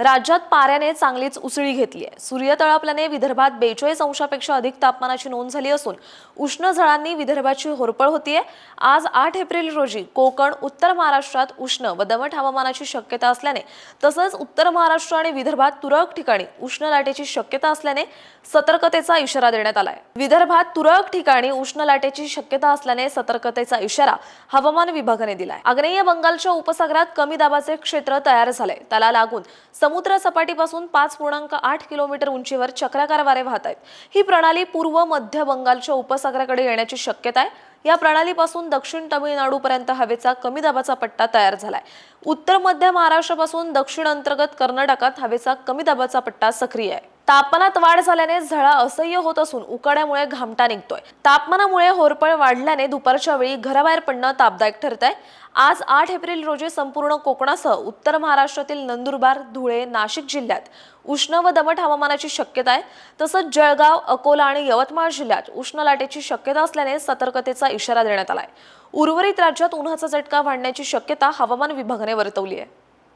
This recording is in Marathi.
राज्यात पाऱ्याने चांगलीच उसळी घेतली आहे. सूर्य तळपल्याने विदर्भात बेचाळीस अंशापेक्षा अधिक तापमानाची नोंद झाली असून उष्ण झळांनी विदर्भाची होरपळ होतीये. आज आठ एप्रिल रोजी कोकण उत्तर महाराष्ट्रात उष्ण व दमट हवामानाची शक्यता असल्याने तसंच उत्तर महाराष्ट्र आणि विदर्भात तुरळक ठिकाणी उष्ण लाटेची शक्यता असल्याने सतर्कतेचा इशारा देण्यात आलाय. विदर्भात तुरळक ठिकाणी उष्ण लाटेची शक्यता असल्याने सतर्कतेचा इशारा हवामान विभागाने दिलाय. आग्नेय बंगालच्या उपसागरात कमी दाबाचे क्षेत्र तयार झाले त्याला लागून समुद्र सपाटीपासून पाच पूर्णांक आठ किलोमीटर उंचीवर चक्राकार वारे वाहत आहेत. ही प्रणाली पूर्व मध्य बंगालच्या उपसागराकडे येण्याची शक्यता आहे. या प्रणालीपासून दक्षिण तमिळनाडूपर्यंत हवेचा कमी दाबाचा पट्टा तयार झालाय. उत्तर मध्य महाराष्ट्रापासून दक्षिण अंतर्गत कर्नाटकात हवेचा कमी दाबाचा पट्टा सक्रिय आहे. तापमानात वाढ झाल्याने झळा असह्य होत असून उकाड्यामुळे घामटा निघतोय. तापमानामुळे होरपळ वाढल्याने दुपारच्या वेळी घराबाहेर पडणं तापदायक ठरत आहे आज आठ एप्रिल रोजी संपूर्ण कोकणासह उत्तर महाराष्ट्रातील नंदुरबार धुळे नाशिक जिल्ह्यात उष्ण व दमट हवामानाची शक्यता आहे. तसंच जळगाव अकोला आणि यवतमाळ जिल्ह्यात उष्ण लाटेची शक्यता असल्याने सतर्कतेचा इशारा देण्यात आलाय. उर्वरित राज्यात उन्हाचा झटका वाढण्याची शक्यता हवामान विभागाने वर्तवली आहे.